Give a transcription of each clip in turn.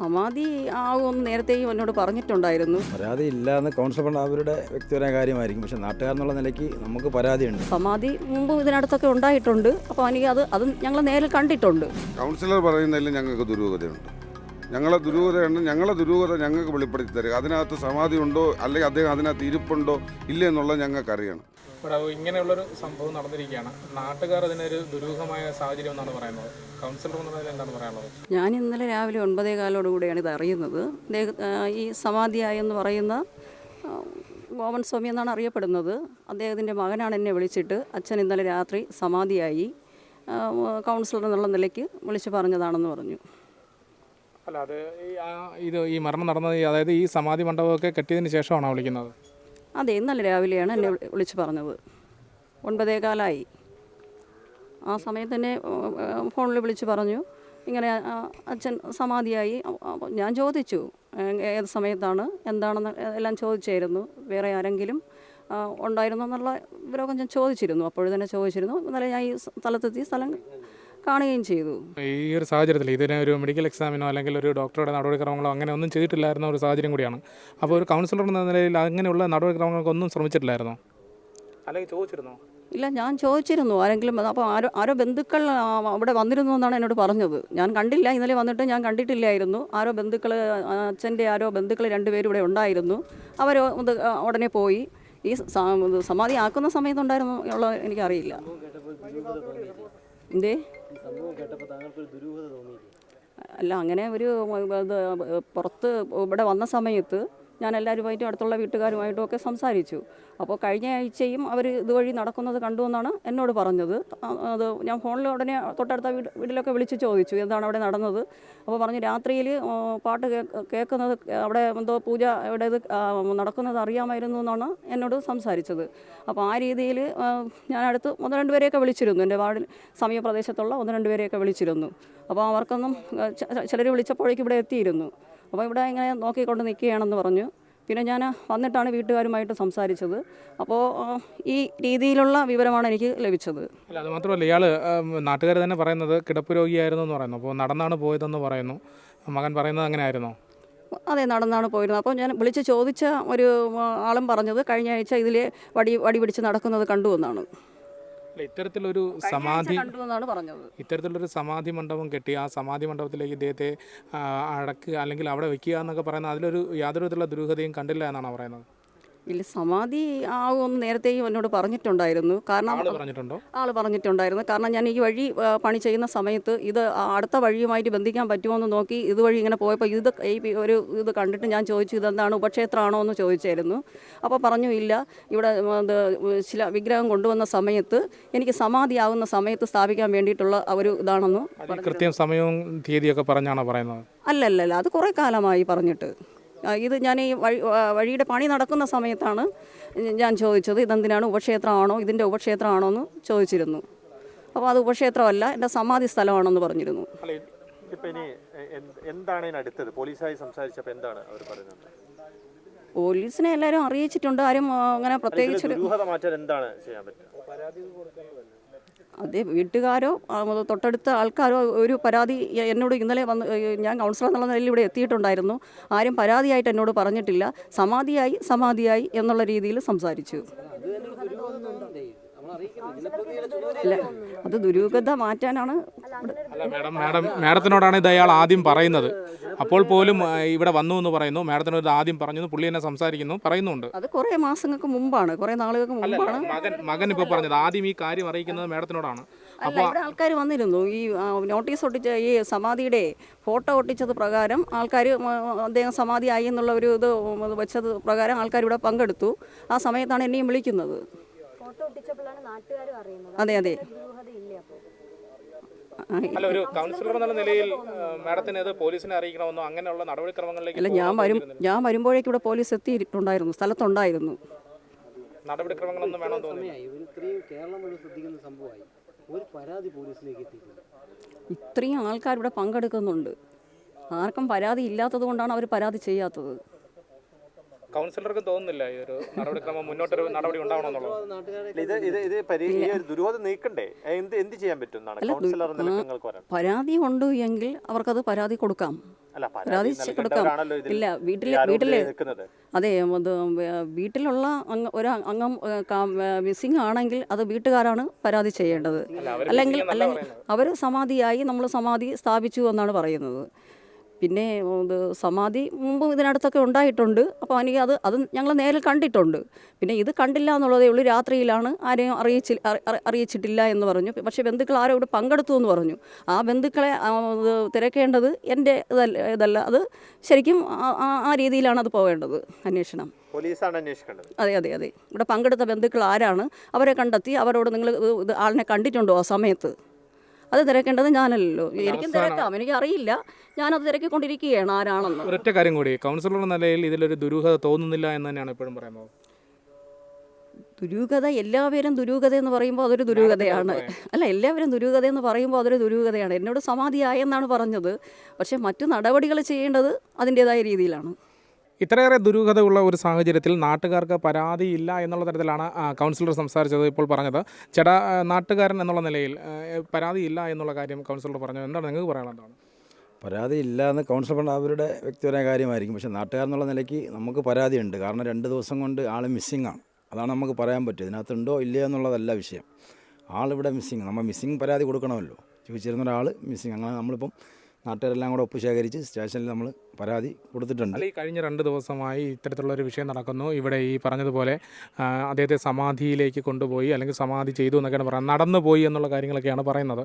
സമാധി ആകുമെന്ന് നേരത്തെ എന്നോട് പറഞ്ഞിട്ടുണ്ടായിരുന്നു. പരാതി ഇല്ല എന്ന് കൗൺസിലർ അവരുടെ വ്യക്തിപരമായ കാര്യമായിരിക്കും. പക്ഷെ നാട്ടുകാരെന്നുള്ള നിലയ്ക്ക് നമുക്ക് പരാതിയുണ്ട്. സമാധി മുമ്പ് ഇതിനടുത്തൊക്കെ ഉണ്ടായിട്ടുണ്ട്. അപ്പോൾ എനിക്ക് അത് അത് ഞങ്ങൾ നേരിൽ കണ്ടിട്ടുണ്ട്. കൗൺസിലർ പറയുന്നതിൽ ഞങ്ങൾക്ക് ദുരൂഹതയുണ്ട്. ഞങ്ങളെ ദുരൂഹതയുണ്ട്. ഞങ്ങളെ ദുരൂഹത ഞങ്ങൾക്ക് വെളിപ്പെടുത്തി തരിക അതിനകത്ത് സമാധി ഉണ്ടോ? അല്ലെങ്കിൽ അദ്ദേഹം അതിനകത്ത് ഇരിപ്പുണ്ടോ? ഇല്ലേ എന്നുള്ളത് ഞങ്ങൾക്ക് അറിയണം ഇവിടെ ഇങ്ങനെയുള്ളൊരു സംഭവം നടന്നിരിക്കുകയാണ്. നാട്ടുകാർ അതിനൊരു ദുരൂഹമായ സാഹചര്യം എന്നാണ് പറയുന്നത്. കൗൺസിലർ എന്നുള്ളതിൽ എന്താണ് പറയാനുള്ളത്? ഞാൻ ഇന്നലെ രാവിലെ ഒൻപതേ കാലോടുകൂടിയാണ് ഇത് അറിയുന്നത്. ഈ സമാധിയായ എന്ന് പറയുന്ന ഗോവൻ സ്വാമി എന്നാണ് അറിയപ്പെടുന്നത്. അദ്ദേഹത്തിന്റെ മകനാണ് എന്നെ വിളിച്ചിട്ട് അച്ഛൻ ഇന്നലെ രാത്രി സമാധിയായി കൗൺസിലർ എന്നുള്ള നിലയ്ക്ക് വിളിച്ചു പറഞ്ഞതാണെന്ന് പറഞ്ഞു. അല്ല അത് ഇത് ഈ മരണം നടന്നത് അതായത് ഈ സമാധി മണ്ഡപമൊക്കെ കെട്ടിയതിന് ശേഷമാണോ വിളിക്കുന്നത്? അതെ ഇന്നലെ രാവിലെയാണ് എന്നെ വിളിച്ചു പറഞ്ഞത്. ഒൻപതേ കാലായി ആ സമയത്ത് തന്നെ ഫോണിൽ വിളിച്ച് പറഞ്ഞു. ഇങ്ങനെ അച്ഛൻ സമാധിയായി. ഞാൻ ചോദിച്ചു ഏത് സമയത്താണ് എന്താണെന്ന് എല്ലാം ചോദിച്ചായിരുന്നു. വേറെ ആരെങ്കിലും ഉണ്ടായിരുന്നു എന്നുള്ള വിവരമൊക്കെ ഞാൻ ചോദിച്ചിരുന്നു. അപ്പോഴും തന്നെ ചോദിച്ചിരുന്നു. ഇന്നലെ ഞാൻ ഈ സ്ഥലത്തെത്തി സ്ഥലം കാണുകയും ചെയ്തു. ഈ ഒരു സാഹചര്യത്തിൽ ഇതിന് ഒരു മെഡിക്കൽ എക്സാമിനോ അല്ലെങ്കിൽ ഒരു ഡോക്ടറുടെ നടപടിക്രമങ്ങളോ അങ്ങനെ ഒന്നും ചെയ്തിട്ടില്ലായിരുന്ന ഒരു സാഹചര്യം കൂടിയാണ്. അപ്പോൾ ഒരു കൗൺസിലർ എന്ന നിലയിൽ അങ്ങനെയുള്ള നടപടിക്രമങ്ങൾക്കൊന്നും ശ്രമിച്ചിട്ടില്ലായിരുന്നോ? അല്ലെങ്കിൽ ചോദിച്ചിരുന്നോ? ഇല്ല ഞാൻ ചോദിച്ചിരുന്നു. ആരെങ്കിലും അപ്പോൾ ആരോ ആരോ ബന്ധുക്കൾ അവിടെ വന്നിരുന്നു എന്നാണ് എന്നോട് പറഞ്ഞത്. ഞാൻ കണ്ടില്ല ഇന്നലെ വന്നിട്ട് ഞാൻ കണ്ടിട്ടില്ലായിരുന്നു. ആരോ ബന്ധുക്കൾ അച്ഛന്റെ ആരോ ബന്ധുക്കൾ രണ്ടുപേരും ഇവിടെ ഉണ്ടായിരുന്നു. അവർ ഉടനെ പോയി. ഈ സമാധി ആക്കുന്ന സമയത്തുണ്ടായിരുന്നു ഉള്ള എനിക്കറിയില്ല. എന്തേ? അല്ല അങ്ങനെ ഒരു പുറത്ത് ഇവിടെ വന്ന സമയത്ത് ഞാൻ എല്ലാവരുമായിട്ടും അടുത്തുള്ള വീട്ടുകാരുമായിട്ടും ഒക്കെ സംസാരിച്ചു. അപ്പോൾ കഴിഞ്ഞ ആഴ്ചയും അവർ ഇതുവഴി നടക്കുന്നത് കണ്ടു എന്നാണ് എന്നോട് പറഞ്ഞത്. അത് ഞാൻ ഫോണിൽ ഉടനെ തൊട്ടടുത്ത വീട് വീട്ടിലൊക്കെ വിളിച്ച് ചോദിച്ചു എന്താണ് അവിടെ നടന്നത്? അപ്പോൾ പറഞ്ഞു രാത്രിയിൽ പാട്ട് കേൾക്കുന്നത് അവിടെ എന്തോ പൂജ ഇവിടെ ഇത് നടക്കുന്നത് അറിയാമായിരുന്നു എന്നാണ് എന്നോട് സംസാരിച്ചത്. അപ്പോൾ ആ രീതിയിൽ ഞാൻ അടുത്ത് ഒന്ന് രണ്ട് പേരെയൊക്കെ വിളിച്ചിരുന്നു. എന്റെ വാർഡിൽ സമീപപ്രദേശത്തുള്ള ഒന്ന് രണ്ട് പേരെയൊക്കെ വിളിച്ചിരുന്നു. അപ്പോൾ അവർക്കൊന്നും ചിലർ വിളിച്ചപ്പോഴേക്കും ഇവിടെ എത്തിയിരുന്നു. അപ്പോൾ ഇവിടെ ഇങ്ങനെ നോക്കിക്കൊണ്ട് നിൽക്കുകയാണെന്ന് പറഞ്ഞു. പിന്നെ ഞാൻ വന്നിട്ടാണ് വീട്ടുകാരുമായിട്ട് സംസാരിച്ചത്. അപ്പോൾ ഈ രീതിയിലുള്ള വിവരമാണ് എനിക്ക് ലഭിച്ചത്. അല്ല അത് മാത്രമല്ല ഇയാൾ നാട്ടുകാർ തന്നെ പറയുന്നത് കിടപ്പ് രോഗിയായിരുന്നു എന്ന് പറയുന്നു. അപ്പോൾ നടന്നാണ് പോയതെന്ന് പറയുന്നു. മകൻ പറയുന്നത് അങ്ങനെ ആയിരുന്നോ അതെ നടന്നാണ് പോയിരുന്നത്. അപ്പോൾ ഞാൻ വിളിച്ച് ചോദിച്ച ഒരു ആളും പറഞ്ഞത് കഴിഞ്ഞ ആഴ്ച ഇതിൽ വടി വടി പിടിച്ച് നടക്കുന്നത് കണ്ടു എന്നാണ്. ഇത്തരത്തിലൊരു സമാധി കണ്ടു എന്നാണ് പറഞ്ഞത്. ഇത്തരത്തിലൊരു സമാധി മണ്ഡപം കെട്ടി ആ സമാധി മണ്ഡപത്തിലേക്ക് ഇദ്ദേഹത്തെ അടക്കുക അല്ലെങ്കിൽ അവിടെ വെക്കുക എന്നൊക്കെ പറയുന്നത് അതിലൊരു യാതൊരു വിധത്തിലുള്ള ദുരൂഹതയും കണ്ടില്ല എന്നാണ് പറയുന്നത്? ഇല്ല സമാധി ആകുമെന്ന് നേരത്തെയും എന്നോട് പറഞ്ഞിട്ടുണ്ടായിരുന്നു. കാരണം ആൾ പറഞ്ഞിട്ടുണ്ടായിരുന്നു. കാരണം ഞാൻ ഈ വഴി പണി ചെയ്യുന്ന സമയത്ത് ഇത് അടുത്ത വഴിയുമായിട്ട് ബന്ധിക്കാൻ പറ്റുമോ എന്ന് നോക്കി ഇതുവഴി ഇങ്ങനെ പോയപ്പോൾ ഇത് ഈ ഒരു ഇത് കണ്ടിട്ട് ഞാൻ ചോദിച്ചു ഇതെന്താണ് ഉപക്ഷേത്രമാണോ? എന്ന് ചോദിച്ചായിരുന്നു. അപ്പോൾ പറഞ്ഞു ഇല്ല. ഇവിടെ ചില ഇത് ശില വിഗ്രഹം കൊണ്ടുവന്ന സമയത്ത് എനിക്ക് സമാധിയാകുന്ന സമയത്ത് സ്ഥാപിക്കാൻ വേണ്ടിയിട്ടുള്ള ഒരു ഇതാണെന്ന് കൃത്യം സമയവും തീയതിയൊക്കെ പറഞ്ഞാണോ പറയുന്നത്? അല്ലല്ലല്ല. അത് കുറേ കാലമായി പറഞ്ഞിട്ട്. ഇത് ഞാൻ ഈ വഴി വഴിയുടെ പണി നടക്കുന്ന സമയത്താണ് ഞാൻ ചോദിച്ചത് ഇതെന്തിനാണ് ഉപക്ഷേത്രമാണോ ഇതിന്റെ ഉപക്ഷേത്രമാണോ എന്ന് ചോദിച്ചിരുന്നു. അപ്പോൾ അത് ഉപക്ഷേത്രമല്ല എന്റെ സമാധി സ്ഥലമാണെന്ന് പറഞ്ഞിരുന്നു. ഇപ്പൊ ഇനി എന്താണ് ഇതിന് അടുത്തത്? പോലീസായി സംസാരിച്ചപ്പോൾ എന്താണ് അവർ പറയുന്നത്? പോലീസിനെ എല്ലാവരും അറിയിച്ചിട്ടുണ്ട് ആരും അങ്ങനെ പ്രത്യേകിച്ച് പ്രത്യേകിച്ചൊരു എന്താണ് ചെയ്യാൻ പറ്റുക? അതേ വീട്ടുകാരോ തൊട്ടടുത്ത ആൾക്കാരോ ഒരു പരാതി എന്നോട് ഇന്നലെ വന്ന് ഞാൻ കൗൺസിലർ എന്നുള്ള നിലയിൽ ഇവിടെ എത്തിയിട്ടുണ്ടായിരുന്നു. ആരും പരാതിയായിട്ട് എന്നോട് പറഞ്ഞിട്ടില്ല. സമാധിയായി സമാധിയായി എന്നുള്ള രീതിയിൽ സംസാരിച്ചു. അല്ല അത് ദുരൂഹത മാറ്റാനാണ് അല്ല മാഡം മാഡം മാഡത്തിനോടാണ് ഇത് അയാൾ ആദ്യം പറയുന്നത്. അപ്പോൾ പോലും ഇവിടെ വന്നു എന്ന് പറയുന്നു. മാഡത്തിനോട് ഇത് ആദ്യം പറഞ്ഞു. പുള്ളി എന്നെ സംസാരിക്കുന്നു പറയുന്നുണ്ട്. അത് കുറേ മാസങ്ങൾക്ക് മുമ്പാണ്. കുറേ നാളുകൾക്ക് മുമ്പാണ്. മകൻ മകൻ ഇപ്പോൾ പറഞ്ഞത് ആദ്യം ഈ കാര്യം അറിയിക്കുന്നത് മാഡത്തിനോടാണ്. അല്ല ഇവിടെ ആൾക്കാർ വന്നിരുന്നു. ഈ ആ, നോട്ടീസ് ഒട്ടിച്ച ഈ സമാധിയുടെ ഫോട്ടോ ഒട്ടിച്ചത് പ്രകാരം ആൾക്കാർ അദ്ദേഹം സമാധിയായി എന്നുള്ള ഒരു ഇത് വെച്ചത് പ്രകാരം ആൾക്കാർ ഇവിടെ പങ്കെടുത്തു. ആ സമയത്താണ് എന്നെയും വിളിക്കുന്നത്. ഫോട്ടോ ഒട്ടിച്ചപ്പോഴാണ് നാട്ടുകാരും അറിയുന്നത്. അതെ അതെ. അപ്പോൾ അല്ല ഒരു കൗൺസിലർ എന്നുള്ള നിലയിൽ മാഡത്തിന് ഇത് പോലീസിനെ അറിയിക്കണമെന്നോ അങ്ങനെയുള്ള നടപടിക്രമങ്ങളിലേക്ക് അല്ല ഞാൻ വരും ഞാൻ വരുമ്പോഴേക്കും ഇവിടെ പോലീസ് എത്തിയിട്ടുണ്ടായിരുന്നു സ്ഥലത്തുണ്ടായിരുന്നു. നടപടിക്രമങ്ങളൊന്നും വേണമെന്ന് തോന്നുന്നു ഇത്രയും കേരളം മുഴുവൻ ശ്രദ്ധിക്കുന്ന സംഭവമായി. ഒരു പരാതി പോലീസിലേക്ക് എത്തിയിട്ടുണ്ട് ഇത്രയും ആൾക്കാർ ഇവിടെ പങ്കെടുക്കുന്നുണ്ട്. ആർക്കും പരാതി ഇല്ലാത്തത് കൊണ്ടാണ് അവർ പരാതി ചെയ്യാത്തത്. കൗൺസിലർക്ക് തോന്നുന്നില്ല ഈ ഒരു നടപടിക്രമം മുന്നോട്ടൊരു നടപടി ഉണ്ടാവണമെന്നുള്ളത്. ഇത് ഇത് ഇത് ഈ ഒരു ദുരൂഹത നീക്കണ്ടേ? എന്ത് എന്ത് ചെയ്യാൻ പറ്റും എന്നാണ്? കൗൺസിലർ നിങ്ങൾക്ക് പറയാം പരാതി ഉണ്ട് എങ്കിൽ അവർക്കത് പരാതി കൊടുക്കാം. അല്ല പരാതി കൊടുക്കാം. ഇല്ല വീട്ടിലെ വീട്ടിലെ വീട്ടിൽ അതെ അത് വീട്ടിലുള്ള അംഗ ഒരു അംഗം മിസ്സിംഗ് ആണെങ്കിൽ അത് വീട്ടുകാരാണ് പരാതി ചെയ്യേണ്ടത്. അല്ലെങ്കിൽ അല്ലെങ്കിൽ അവർ സമാധിയായി നമ്മൾ സമാധി സ്ഥാപിച്ചു എന്നാണ് പറയുന്നത്. പിന്നെ ഇത് സമാധി മുമ്പ് ഇതിനടുത്തൊക്കെ ഉണ്ടായിട്ടുണ്ട്. അപ്പോൾ എനിക്ക് അത് അത് ഞങ്ങൾ നേരിൽ കണ്ടിട്ടുണ്ട്. പിന്നെ ഇത് കണ്ടില്ല എന്നുള്ളതേ ഉള്ളൂ. രാത്രിയിലാണ് ആരെയും അറിയിച്ചി അറി- അറി- അറിയിച്ചിട്ടില്ല എന്ന് പറഞ്ഞു. പക്ഷേ ബന്ധുക്കൾ ആരോ ഇവിടെ പങ്കെടുത്തു എന്ന് പറഞ്ഞു. ആ ബന്ധുക്കളെ തിരക്കേണ്ടത് എന്റെ ഇതല്ല ഇതല്ല. അത് ശരിക്കും ആ- രീതിയിലാണ് അത് പോകേണ്ടത് അന്വേഷണം. പോലീസാണ് അന്വേഷിക്കേണ്ടത്. അതെ അതെ അതെ. ഇവിടെ പങ്കെടുത്ത ബന്ധുക്കൾ ആരാണ്? അവരെ കണ്ടെത്തി അവരോട് നിങ്ങൾ ഇത് ആളിനെ കണ്ടിട്ടുണ്ടോ ആ സമയത്ത്? അത് തിരക്കേണ്ടത് ഞാനല്ലല്ലോ. എനിക്കും തിരക്കാം. എനിക്ക് അറിയില്ല ഞാനത് തിരക്കിക്കൊണ്ടിരിക്കുകയാണ്. ആരാണെന്ന്. ഒരൊറ്റ കാര്യം കൂടി. കൗൺസിലർ നിലയിൽ ഇതിലൊരു ദുരൂഹത തോന്നുന്നില്ല എന്ന് തന്നെയാണ് എപ്പോഴും പറയുന്നത് ദുരൂഹത എല്ലാവരും ദുരൂഹത എന്ന് പറയുമ്പോൾ അതൊരു ദുരൂഹതയാണ്. അല്ല എല്ലാവരും ദുരൂഹത എന്ന് പറയുമ്പോൾ അതൊരു ദുരൂഹതയാണ്. എന്നോട് സമാധിയായെന്നാണ് പറഞ്ഞത്. പക്ഷേ മറ്റു നടപടികൾ ചെയ്യേണ്ടത് അതിന്റേതായ രീതിയിലാണ്. ഇത്രയേറെ ദുരൂഹതയുള്ള ഒരു സാഹചര്യത്തിൽ നാട്ടുകാർക്ക് പരാതിയില്ല എന്നുള്ള തരത്തിലാണ് കൗൺസിലർ സംസാരിച്ചത്. ഇപ്പോൾ പറഞ്ഞത് ചേട്ടാ നാട്ടുകാരൻ എന്നുള്ള നിലയിൽ പരാതിയില്ല എന്നുള്ള കാര്യം കൗൺസിലർ പറഞ്ഞു. എന്താണ് നിങ്ങൾക്ക് പറയാനുള്ളതാണ് പരാതി ഇല്ല എന്ന് കൗൺസിലർ പറഞ്ഞ അവരുടെ വ്യക്തിപരമായ കാര്യമായിരിക്കും. പക്ഷേ നാട്ടുകാരെന്നുള്ള നിലയ്ക്ക് നമുക്ക് പരാതിയുണ്ട്. കാരണം രണ്ട് ദിവസം കൊണ്ട് ആൾ മിസ്സിംഗ് ആണ്. അതാണ് നമുക്ക് പറയാൻ പറ്റും ഇതിനകത്തുണ്ടോ ഇല്ലയോ എന്നുള്ളതല്ല വിഷയം. ആളിവിടെ മിസ്സിങ് നമ്മൾ മിസ്സിങ് പരാതി കൊടുക്കണമല്ലോ. ചോദിച്ചിരുന്ന ഒരാൾ മിസ്സിങ് അങ്ങനെ നമ്മളിപ്പം നാട്ടുകാരെല്ലാം കൂടെ ഒപ്പ് ശേഖരിച്ച് സ്റ്റേഷനിൽ നമ്മൾ പരാതി കൊടുത്തിട്ടുണ്ട്. ഈ കഴിഞ്ഞ രണ്ട് ദിവസമായി ഇത്തരത്തിലുള്ള ഒരു വിഷയം നടക്കുന്നു. ഇവിടെ ഈ പറഞ്ഞതുപോലെ അദ്ദേഹത്തെ സമാധിയിലേക്ക് കൊണ്ടുപോയി അല്ലെങ്കിൽ സമാധി ചെയ്തു എന്നൊക്കെയാണ് പറയുന്നത്. നടന്നു പോയി എന്നുള്ള കാര്യങ്ങളൊക്കെയാണ് പറയുന്നത്.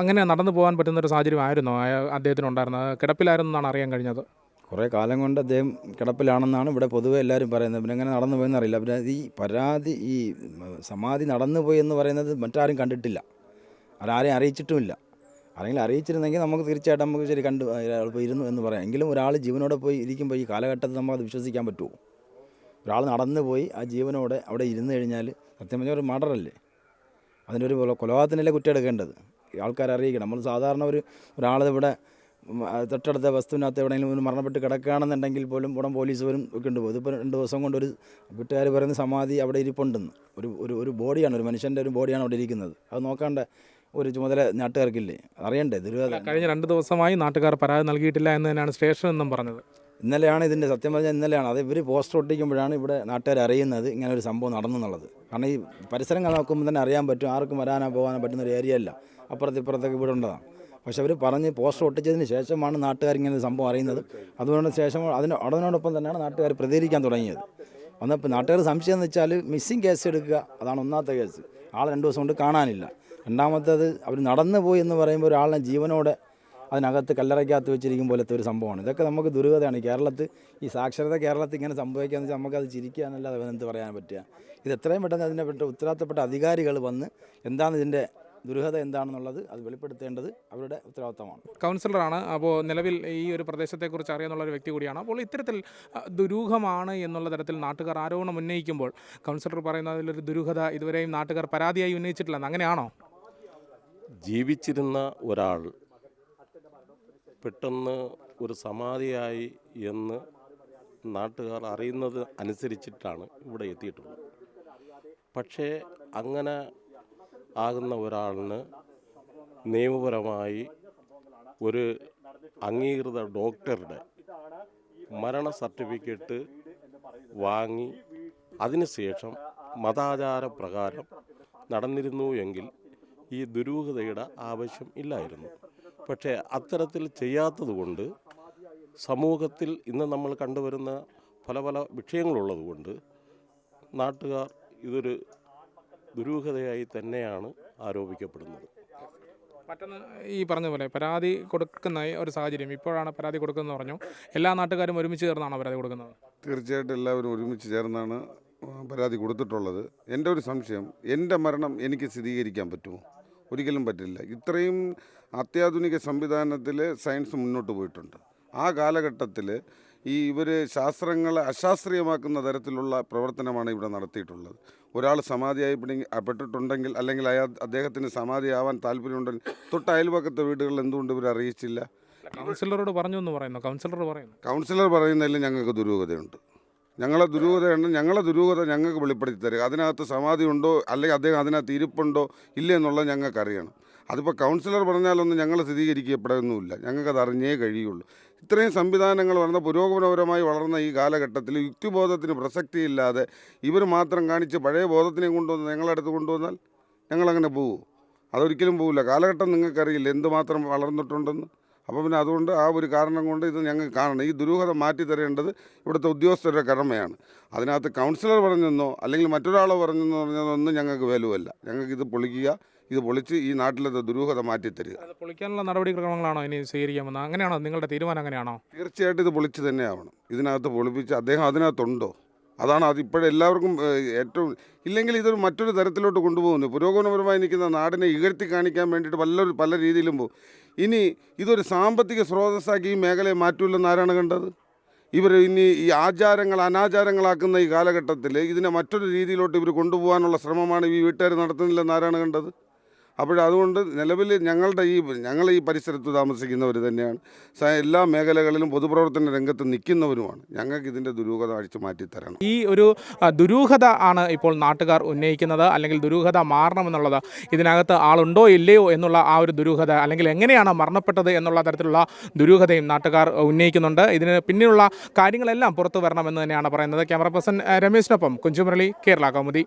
അങ്ങനെ നടന്നു പോകാൻ പറ്റുന്ന ഒരു സാഹചര്യം ആയിരുന്നു? അദ്ദേഹത്തിനുണ്ടായിരുന്നത് കിടപ്പിലായിരുന്നു എന്നാണ് അറിയാൻ കഴിഞ്ഞത്. കുറേ കാലം കൊണ്ട് അദ്ദേഹം കിടപ്പിലാണെന്നാണ് ഇവിടെ പൊതുവെ എല്ലാവരും പറയുന്നത്. പിന്നെ എങ്ങനെ നടന്നു പോയെന്ന് അറിയില്ല. പിന്നെ ഈ പരാതി ഈ സമാധി നടന്നു പോയി എന്ന് പറയുന്നത് മറ്റാരും കണ്ടിട്ടില്ല. അതാരെയും അറിയിച്ചിട്ടുമില്ല. ആരെങ്കിലും അറിയിച്ചിരുന്നെങ്കിൽ നമുക്ക് തീർച്ചയായിട്ടും നമുക്ക് ശരി കണ്ടു ഇപ്പോൾ ഇരുന്നു എന്ന് പറയാം. എങ്കിലും ഒരാൾ ജീവനോടെ പോയി ഇരിക്കുമ്പോൾ ഈ കാലഘട്ടത്തിൽ നമുക്കത് വിശ്വസിക്കാൻ പറ്റുമോ? ഒരാൾ നടന്നു പോയി ആ ജീവനോടെ അവിടെ ഇരുന്ന് കഴിഞ്ഞാൽ സത്യം പറഞ്ഞാൽ ഒരു മർഡറല്ലേ അതിന്റെ ഒരു കൊലപാതകത്തിനല്ലേ കുറ്റം എടുക്കേണ്ടത്? ആൾക്കാർ അറിയിക്കണം. നമ്മൾ സാധാരണ ഒരു ഒരാളിവിടെ തൊട്ടടുത്ത വസ്തുവിനകത്ത് എവിടെയെങ്കിലും ഒരു മരണപ്പെട്ട് കിടക്കുകയാണെന്നുണ്ടെങ്കിൽ പോലും ഉടൻ പോലീസ് വരും ഒക്കെ ഉണ്ടാവും ഇതിപ്പോൾ രണ്ട് ദിവസം കൊണ്ട് ഒരു വീട്ടുകാർ പറയുന്ന സമാധി അവിടെ ഇരിപ്പുണ്ടെന്ന്. ഒരു ഒരു ഒരു ബോഡിയാണ് ഒരു മനുഷ്യന്റെ ഒരു ബോഡിയാണ് അവിടെ ഇരിക്കുന്നത്. അത് നോക്കാണ്ട ഒരു ചുമതല നാട്ടുകാർക്കില്ലേ? അറിയണ്ടേ? ദുരിതം കഴിഞ്ഞ രണ്ട് ദിവസമായി നാട്ടുകാർ പരാതി നൽകിയിട്ടില്ല എന്ന് തന്നെയാണ് സ്റ്റേഷൻ എന്നും പറഞ്ഞത്. ഇന്നലെയാണ് ഇതിന്റെ സത്യം പറഞ്ഞാൽ ഇന്നലെയാണ്. അത് ഇവർ പോസ്റ്റർ ഒട്ടിക്കുമ്പോഴാണ് ഇവിടെ നാട്ടുകാർ അറിയുന്നത് ഇങ്ങനെ ഒരു സംഭവം നടന്നെന്നുള്ളത് കാരണം ഈ പരിസരങ്ങൾ നോക്കുമ്പോൾ തന്നെ അറിയാൻ പറ്റും. ആർക്കും വരാനോ പോകാനോ പറ്റുന്ന ഒരു ഏരിയ അല്ല. അപ്പുറത്ത് ഇപ്പുറത്തൊക്കെ ഇവിടെ ഉണ്ടതാണ് പക്ഷെ അവർ പറഞ്ഞ് പോസ്റ്റർ ഒട്ടിച്ചതിന് ശേഷമാണ് നാട്ടുകാർ ഇങ്ങനെ ഒരു സംഭവം അറിയുന്നത്. അതുകൊണ്ട് ശേഷം അതിന് അതിനോടൊപ്പം തന്നെയാണ് നാട്ടുകാർ പ്രതികരിക്കാൻ തുടങ്ങിയത്. വന്നപ്പോൾ നാട്ടുകാർ സംശയം എന്ന് വെച്ചാൽ മിസ്സിങ് കേസ് എടുക്കുക. അതാണ് ഒന്നാമത്തെ കേസ് ആൾ രണ്ട് ദിവസം കൊണ്ട് കാണാനില്ല. രണ്ടാമത്തേത് അവർ നടന്നു പോയി എന്ന് പറയുമ്പോൾ ഒരാളിനെ ജീവനോടെ അതിനകത്ത് കല്ലറയ്ക്കകത്ത് വെച്ചിരിക്കും പോലത്തെ ഒരു സംഭവമാണ്. ഇതൊക്കെ നമുക്ക് ദുരിതമാണ് കേരളത്തിൽ ഈ സാക്ഷരത കേരളത്തിൽ ഇങ്ങനെ സംഭവിക്കാന്ന് വെച്ചാൽ നമുക്കത് ചിരിക്കാനല്ലാതെ എന്ത് പറയാൻ പറ്റുക? ഇത് എത്രയും പെട്ടെന്ന് അതിനെ പറ്റി ഉത്തരവാദിത്തപ്പെട്ട അധികാരികൾ വന്ന് എന്താണ് ഇതിന്റെ ദുരൂഹത എന്താണെന്നുള്ളത് അത് വെളിപ്പെടുത്തേണ്ടത് അവരുടെ ഉത്തരവാദിത്തമാണ്. കൗൺസിലറാണ്. അപ്പോൾ നിലവിൽ ഈ ഒരു പ്രദേശത്തെക്കുറിച്ച് അറിയാനുള്ള ഒരു വ്യക്തി കൂടിയാണ്. അപ്പോൾ ഇത്തരത്തിൽ ദുരൂഹമാണ് എന്നുള്ള തരത്തിൽ നാട്ടുകാർ ആരോപണം ഉന്നയിക്കുമ്പോൾ കൗൺസിലർ പറയുന്ന അതിലൊരു ദുരൂഹത ഇതുവരെയും നാട്ടുകാർ പരാതിയായി ഉന്നയിച്ചിട്ടില്ലെന്ന് അങ്ങനെയാണോ? ജീവിച്ചിരുന്ന ഒരാൾ പെട്ടെന്ന് ഒരു സമാധിയായി എന്ന് നാട്ടുകാർ അറിയുന്നത് അനുസരിച്ചിട്ടാണ് ഇവിടെ എത്തിയിട്ടുള്ളത്. പക്ഷേ അങ്ങനെ ആകുന്ന ഒരാളിന് നിയമപരമായി ഒരു അംഗീകൃത ഡോക്ടറുടെ മരണ സർട്ടിഫിക്കറ്റ് വാങ്ങി അതിനുശേഷം മതാചാര പ്രകാരം നടന്നിരുന്നു എങ്കിൽ ഈ ദുരൂഹതയുടെ ആവശ്യം ഇല്ലായിരുന്നു. പക്ഷേ അത്തരത്തിൽ ചെയ്യാത്തതുകൊണ്ട് സമൂഹത്തിൽ ഇന്ന് നമ്മൾ കണ്ടുവരുന്ന പല പല വിഷയങ്ങളുള്ളതുകൊണ്ട് നാട്ടുകാർ ഇതൊരു ദുരൂഹതയായി തന്നെയാണ് ആരോപിക്കപ്പെടുന്നത്. മറ്റൊന്ന് ഈ പറഞ്ഞ പോലെ പരാതി കൊടുക്കുന്ന ഒരു സാഹചര്യം ഇപ്പോഴാണ് പരാതി കൊടുക്കുന്നതെന്ന് പറഞ്ഞു. എല്ലാ നാട്ടുകാരും ഒരുമിച്ച് ചേർന്നാണോ പരാതി കൊടുക്കുന്നത്? തീർച്ചയായിട്ടും എല്ലാവരും ഒരുമിച്ച് ചേർന്നാണ് പരാതി കൊടുത്തിട്ടുള്ളത്. എന്റെ ഒരു സംശയം എന്റെ മരണം എനിക്ക് സ്ഥിരീകരിക്കാൻ പറ്റുമോ? ഒരിക്കലും പറ്റില്ല. ഇത്രയും അത്യാധുനിക സംവിധാനത്തിൽ സയൻസ് മുന്നോട്ട് പോയിട്ടുണ്ട്. ആ കാലഘട്ടത്തിൽ ഈ ഇവർ ശാസ്ത്രങ്ങളെ അശാസ്ത്രീയമാക്കുന്ന തരത്തിലുള്ള പ്രവർത്തനമാണ് ഇവിടെ നടത്തിയിട്ടുള്ളത്. ഒരാൾ സമാധിയായി പിടി- പെട്ടിട്ടുണ്ടെങ്കിൽ അല്ലെങ്കിൽ അയാൾ അദ്ദേഹത്തിന് സമാധിയാവാൻ താല്പര്യമുണ്ടെങ്കിൽ തൊട്ട് അയൽപക്കത്തെ വീടുകളിൽ എന്തുകൊണ്ട് ഇവർ അറിയിച്ചില്ല? കൗൺസിലറോട് പറഞ്ഞു എന്ന് പറയുന്നു. കൗൺസിലർ പറയുന്നു. കൗൺസിലർ പറയുന്നതിൽ ഞങ്ങൾക്ക് ദുരൂഹതയുണ്ട്. ഞങ്ങളെ ദുരൂഹതയാണ് ഞങ്ങളെ ദുരൂഹത ഞങ്ങൾക്ക് വെളിപ്പെടുത്തി തരിക. അതിനകത്ത് സമാധി ഉണ്ടോ അല്ലെങ്കിൽ അദ്ദേഹം അതിനകത്ത് ഇരിപ്പുണ്ടോ ഇല്ല എന്നുള്ളത് ഞങ്ങൾക്കറിയണം. അതിപ്പോൾ കൗൺസിലർ പറഞ്ഞാലൊന്നും ഞങ്ങൾ സ്ഥിരീകരിക്കപ്പെടുന്നില്ല ഞങ്ങൾക്കത് അറിഞ്ഞേ കഴിയുള്ളൂ. ഇത്രയും സംവിധാനങ്ങൾ വളർന്ന പുരോഗമനപരമായി വളർന്ന ഈ കാലഘട്ടത്തിൽ യുക്തിബോധത്തിന് പ്രസക്തിയില്ലാതെ ഇവർ മാത്രം കാണിച്ച് പഴയ ബോധത്തിനെ കൊണ്ടുവന്ന് ഞങ്ങളുടെ അടുത്ത് കൊണ്ടുവന്നാൽ ഞങ്ങളങ്ങനെ പോകുമോ അതൊരിക്കലും പോകില്ല കാലഘട്ടം നിങ്ങൾക്കറിയില്ല. എന്തുമാത്രം വളർന്നിട്ടുണ്ടെന്ന്. അപ്പോൾ പിന്നെ അതുകൊണ്ട് ആ ഒരു കാരണം കൊണ്ട് ഇത് ഞങ്ങൾക്ക് കാണണം. ഈ ദുരൂഹത മാറ്റി തരേണ്ടത് ഇവിടുത്തെ ഉദ്യോഗസ്ഥരുടെ കടമയാണ്. അതിനകത്ത് കൗൺസിലർ പറഞ്ഞെന്നോ അല്ലെങ്കിൽ മറ്റൊരാൾ പറഞ്ഞെന്നോ പറഞ്ഞതൊന്നും ഞങ്ങൾക്ക് വിലവല്ല. ഞങ്ങൾക്ക് ഇത് പൊളിക്കുക ഇത് പൊളിച്ച് ഈ നാട്ടിലത്തെ ദുരൂഹത മാറ്റി തരിക. പൊളിക്കാനുള്ള നടപടിക്രമങ്ങളാണോ ഇനി സ്വീകരിക്കാമെന്ന്? അങ്ങനെയാണോ? നിങ്ങളുടെ തീരുമാനം അങ്ങനെയാണോ? തീർച്ചയായിട്ടും ഇത് പൊളിച്ച് തന്നെ ആവണം. ഇതിനകത്ത് പൊളിപ്പിച്ച് അദ്ദേഹം അതിനകത്തുണ്ടോ? അതാണ് അതിപ്പോഴും എല്ലാവർക്കും ഏറ്റവും ഇല്ലെങ്കിൽ ഇതൊരു മറ്റൊരു തരത്തിലോട്ട് കൊണ്ടുപോകുന്നു. പുരോഗമനപരമായി നിൽക്കുന്ന നാടിനെ ഇകഴ്ത്തി കാണിക്കാൻ വേണ്ടിയിട്ട് പല പല രീതിയിലും പോകും. ഇനി ഇതൊരു സാമ്പത്തിക സ്രോതസ്സാക്കി ഈ മേഖലയെ മാറ്റൂലെന്ന് ആരാണ് കണ്ടത്? ഇവർ ഇനി ഈ ആചാരങ്ങൾ അനാചാരങ്ങളാക്കുന്ന ഈ കാലഘട്ടത്തിൽ ഇതിനെ മറ്റൊരു രീതിയിലോട്ട് ഇവർ കൊണ്ടുപോകാനുള്ള ശ്രമമാണ് ഈ വീട്ടുകാർ നടത്തുന്നില്ലെന്ന് ആരാണ് കണ്ടത്? അപ്പോഴതുകൊണ്ട് നിലവിൽ ഞങ്ങളുടെ ഈ ഞങ്ങൾ ഈ പരിസരത്ത് താമസിക്കുന്നവർ തന്നെയാണ്. എല്ലാ മേഖലകളിലും പൊതുപ്രവർത്തന രംഗത്ത് നിൽക്കുന്നവരുമാണ്. ഞങ്ങൾക്ക് ഇതിന്റെ ദുരൂഹത അടിച്ചു മാറ്റി തരണം. ഈ ഒരു ദുരൂഹത ആണ് ഇപ്പോൾ നാട്ടുകാർ ഉന്നയിക്കുന്നത്. അല്ലെങ്കിൽ ദുരൂഹത മാറണമെന്നുള്ളത് ഇതിനകത്ത് ആളുണ്ടോ ഇല്ലയോ എന്നുള്ള ആ ഒരു ദുരൂഹത അല്ലെങ്കിൽ എങ്ങനെയാണ് മരണപ്പെട്ടത് എന്നുള്ള തരത്തിലുള്ള ദുരൂഹതയും നാട്ടുകാർ ഉന്നയിക്കുന്നുണ്ട്. ഇതിന് പിന്നിലുള്ള കാര്യങ്ങളെല്ലാം പുറത്തു വരണമെന്ന് തന്നെയാണ് പറയുന്നത്. ക്യാമറ പേഴ്സൺ രമേശിനൊപ്പം കുഞ്ചുമുരളി കേരള കൗമുദി.